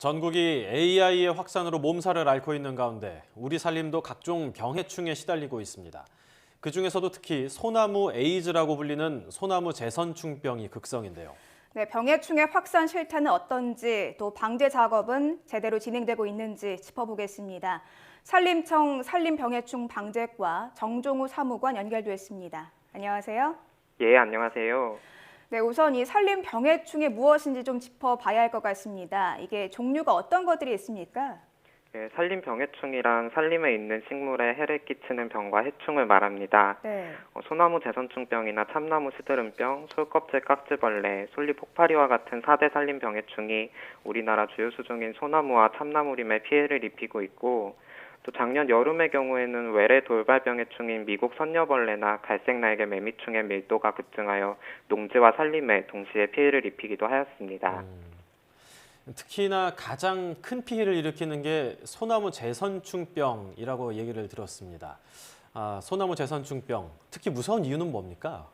전국이 AI의 확산으로 몸살을 앓고 있는 가운데 우리 살림도 각종 병해충에 시달리고 있습니다. 그 중에서도 특히 소나무 에이즈라고 불리는 소나무 재선충병이 극성인데요. 네, 병해충의 확산 실태는 어떤지 또 방제 작업은 제대로 진행되고 있는지 짚어보겠습니다. 산림청 산림병해충 방제과 정종우 사무관 연결됐습니다. 안녕하세요. 예, 안녕하세요. 네, 우선 이 산림 병해충이 무엇인지 좀 짚어봐야 할 것 같습니다. 이게 종류가 어떤 것들이 있습니까? 예, 산림 병해충이란 산림에 있는 식물에 해를 끼치는 병과 해충을 말합니다. 네. 어, 소나무 재선충병이나 참나무 시드름병, 솔껍질 깍지벌레, 솔잎 폭파리와 같은 4대 산림 병해충이 우리나라 주요 수종인 소나무와 참나무림에 피해를 입히고 있고 또 작년 여름의 경우에는 외래 돌발병해충인 미국 선녀벌레나 갈색 날개 매미충의 밀도가 급증하여 농지와 산림에 동시에 피해를 입히기도 하였습니다. 특히나 가장 큰 피해를 일으키는 게 소나무 재선충병이라고 얘기를 들었습니다. 아, 소나무 재선충병, 특히 무서운 이유는 뭡니까?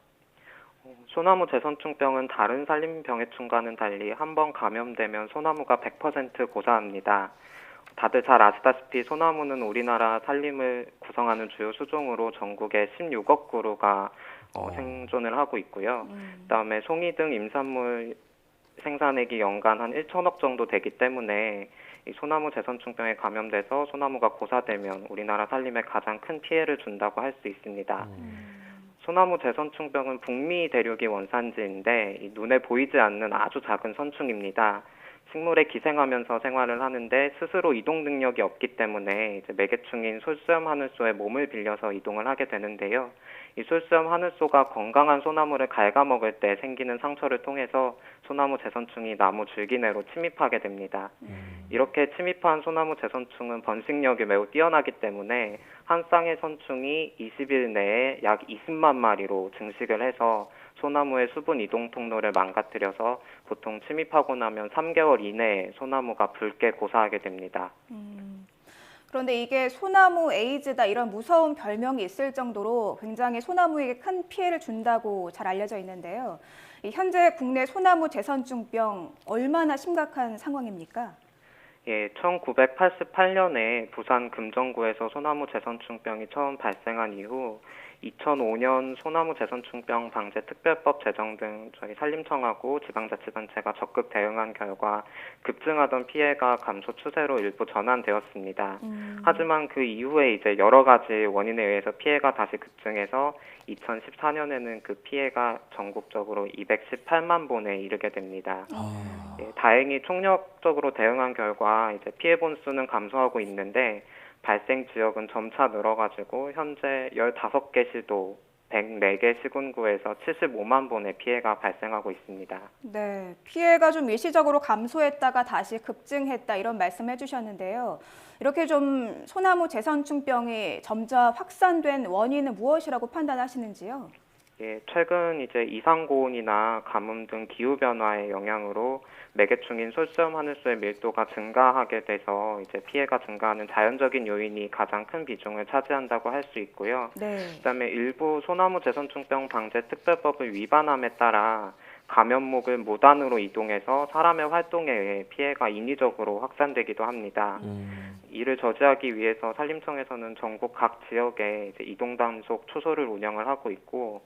소나무 재선충병은 다른 산림병해충과는 달리 한 번 감염되면 소나무가 100% 고사합니다. 다들 잘 아시다시피 소나무는 우리나라 산림을 구성하는 주요 수종으로 전국에 16억 그루가 어, 어. 생존을 하고 있고요. 음, 그다음에 송이 등 임산물 생산액이 연간 한 1천억 정도 되기 때문에 이 소나무 재선충병에 감염돼서 소나무가 고사되면 우리나라 산림에 가장 큰 피해를 준다고 할 수 있습니다. 음. 소나무 재선충병은 북미 대륙이 원산지인데 이 눈에 보이지 않는 아주 작은 선충입니다. 식물에 기생하면서 생활을 하는데 스스로 이동 능력이 없기 때문에 이제 매개충인 솔수염 하늘소의 몸을 빌려서 이동을 하게 되는데요. 이 솔수염 하늘소가 건강한 소나무를 갉아먹을 때 생기는 상처를 통해서 소나무 재선충이 나무 줄기내로 침입하게 됩니다. 이렇게 침입한 소나무 재선충은 번식력이 매우 뛰어나기 때문에 한 쌍의 선충이 20일 내에 약 20만 마리로 증식을 해서 소나무의 수분 이동 통로를 망가뜨려서 보통 침입하고 나면 3개월 이내에 소나무가 붉게 고사하게 됩니다. 음. 그런데 이게 소나무 에이즈다 이런 무서운 별명이 있을 정도로 굉장히 소나무에게 큰 피해를 준다고 잘 알려져 있는데요. 이 현재 국내 소나무 재선충병 얼마나 심각한 상황입니까? 예, 1988년에 부산 금정구에서 소나무 재선충병이 처음 발생한 이후 2005년 소나무 재선충병 방제 특별법 제정 등 저희 산림청하고 지방자치단체가 적극 대응한 결과 급증하던 피해가 감소 추세로 일부 전환되었습니다. 음. 하지만 그 이후에 이제 여러 가지 원인에 의해서 피해가 다시 급증해서 2014년에는 그 피해가 전국적으로 218만 본에 이르게 됩니다. 아, 예, 다행히 총력적으로 대응한 결과 이제 피해 본수는 감소하고 있는데 발생 지역은 점차 늘어가지고 현재 15개 시도 104개 시군구에서 75만 본의 피해가 발생하고 있습니다. 네, 피해가 좀 일시적으로 감소했다가 다시 급증했다 이런 말씀해 주셨는데요. 이렇게 좀 소나무 재선충병이 점차 확산된 원인은 무엇이라고 판단하시는지요? 예, 최근 이제 이상 고온이나 가뭄 등 기후 변화의 영향으로 매개충인 솔수염 하늘소의 밀도가 증가하게 돼서 이제 피해가 증가하는 자연적인 요인이 가장 큰 비중을 차지한다고 할 수 있고요. 네. 그다음에 일부 소나무 재선충병 방제 특별법을 위반함에 따라 감염목을 무단으로 이동해서 사람의 활동에 의해 피해가 인위적으로 확산되기도 합니다. 음, 이를 저지하기 위해서 산림청에서는 전국 각 지역에 이제 이동 단속 초소를 운영을 하고 있고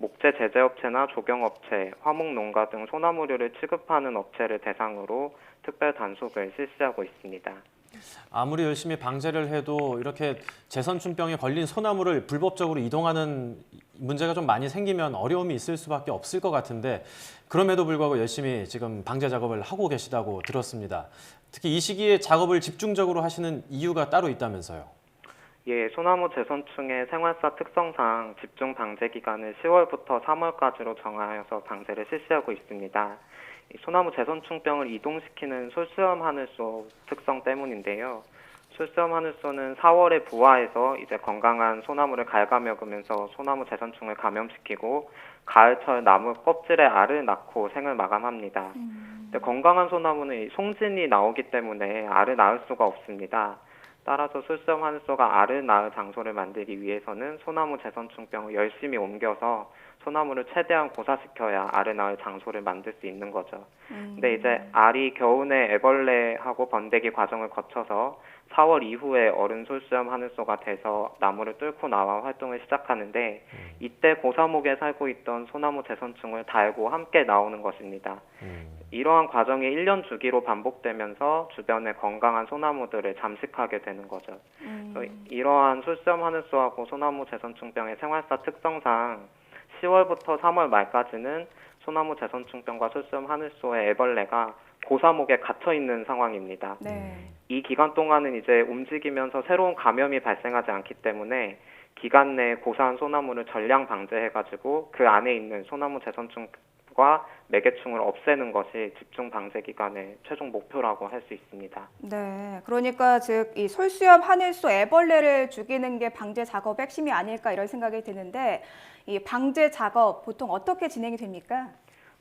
목재 제재업체나 조경업체, 화목농가 등 소나무류를 취급하는 업체를 대상으로 특별 단속을 실시하고 있습니다. 아무리 열심히 방제를 해도 이렇게 재선충병에 걸린 소나무를 불법적으로 이동하는 문제가 좀 많이 생기면 어려움이 있을 수밖에 없을 것 같은데 그럼에도 불구하고 열심히 지금 방제 작업을 하고 계시다고 들었습니다. 특히 이 시기에 작업을 집중적으로 하시는 이유가 따로 있다면서요. 예, 소나무 재선충의 생활사 특성상 집중 방제 기간을 10월부터 3월까지로 정하여서 방제를 실시하고 있습니다. 이 소나무 재선충병을 이동시키는 솔수염 하늘소 특성 때문인데요. 솔수염 하늘소는 4월에 부화해서 이제 건강한 소나무를 갉아먹으면서 소나무 재선충을 감염시키고 가을철 나무 껍질에 알을 낳고 생을 마감합니다. 근데 건강한 소나무는 이 송진이 나오기 때문에 알을 낳을 수가 없습니다. 따라서 솔수염 하늘소가 알을 낳을 장소를 만들기 위해서는 소나무 재선충병을 열심히 옮겨서 소나무를 최대한 고사시켜야 알을 낳을 장소를 만들 수 있는 거죠. 음. 근데 이제 알이 겨우내 애벌레하고 번데기 과정을 거쳐서 4월 이후에 어른 솔수염 하늘소가 돼서 나무를 뚫고 나와 활동을 시작하는데 이때 고사목에 살고 있던 소나무 재선충을 달고 함께 나오는 것입니다. 음. 이러한 과정이 1년 주기로 반복되면서 주변의 건강한 소나무들을 잠식하게 되는 거죠. 음. 이러한 솔수염 하늘소하고 소나무 재선충병의 생활사 특성상 10월부터 3월 말까지는 소나무 재선충병과 솔수염 하늘소의 애벌레가 고사목에 갇혀 있는 상황입니다. 네. 이 기간 동안은 이제 움직이면서 새로운 감염이 발생하지 않기 때문에 기간 내에 고사한 소나무를 전량 방제해가지고 그 안에 있는 소나무 재선충과 매개충을 없애는 것이 집중 방제 기간의 최종 목표라고 할 수 있습니다. 네, 그러니까 즉 이 솔수염 하늘소 애벌레를 죽이는 게 방제 작업의 핵심이 아닐까 이런 생각이 드는데 이 방제 작업 보통 어떻게 진행이 됩니까?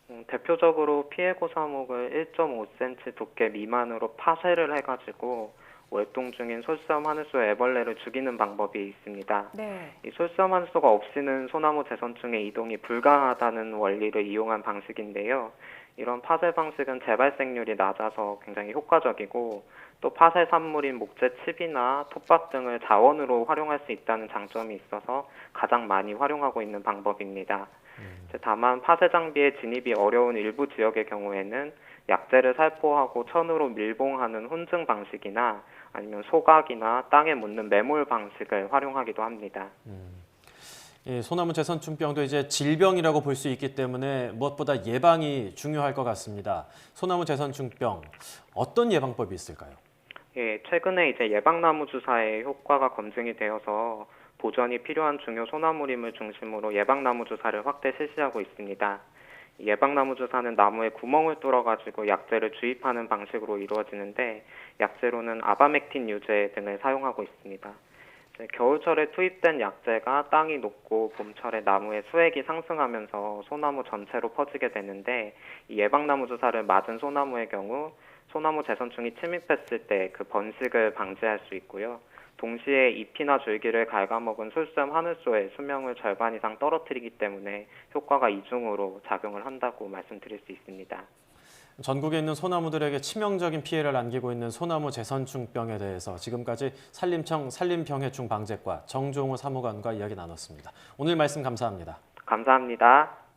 음, 대표적으로 피해 고사목을 1.5cm 두께 미만으로 파쇄를 해가지고 월동 중인 솔수염 하늘소 애벌레를 죽이는 방법이 있습니다. 네. 이 솔수염 하늘소가 없이는 소나무 재선충의 이동이 불가하다는 원리를 이용한 방식인데요. 이런 파쇄 방식은 재발생률이 낮아서 굉장히 효과적이고 또 파쇄 산물인 목재 칩이나 톱밥 등을 자원으로 활용할 수 있다는 장점이 있어서 가장 많이 활용하고 있는 방법입니다. 이제 다만 파쇄 장비의 진입이 어려운 일부 지역의 경우에는 약재를 살포하고 천으로 밀봉하는 혼증 방식이나 아니면 소각이나 땅에 묻는 매몰 방식을 활용하기도 합니다. 이 소나무 재선충병도 이제 질병이라고 볼 수 있기 때문에 무엇보다 예방이 중요할 것 같습니다. 소나무 재선충병 어떤 예방법이 있을까요? 예, 최근에 이제 예방나무 주사의 효과가 검증이 되어서 보존이 필요한 중요 소나무림을 중심으로 예방나무 주사를 확대 실시하고 있습니다. 이 예방나무 주사는 나무에 구멍을 뚫어가지고 약재를 주입하는 방식으로 이루어지는데 약재로는 아바맥틴 유제 등을 사용하고 있습니다. 이제 겨울철에 투입된 약재가 땅이 녹고 봄철에 나무의 수액이 상승하면서 소나무 전체로 퍼지게 되는데 이 예방나무 주사를 맞은 소나무의 경우 소나무 재선충이 침입했을 때 그 번식을 방지할 수 있고요. 동시에 잎이나 줄기를 갉아먹은 솔수염 하늘소의 수명을 절반 이상 떨어뜨리기 때문에 효과가 이중으로 작용을 한다고 말씀드릴 수 있습니다. 전국에 있는 소나무들에게 치명적인 피해를 안기고 있는 소나무 재선충병에 대해서 지금까지 산림청 산림병해충 방제과 정종호 사무관과 이야기 나눴습니다. 오늘 말씀 감사합니다. 감사합니다.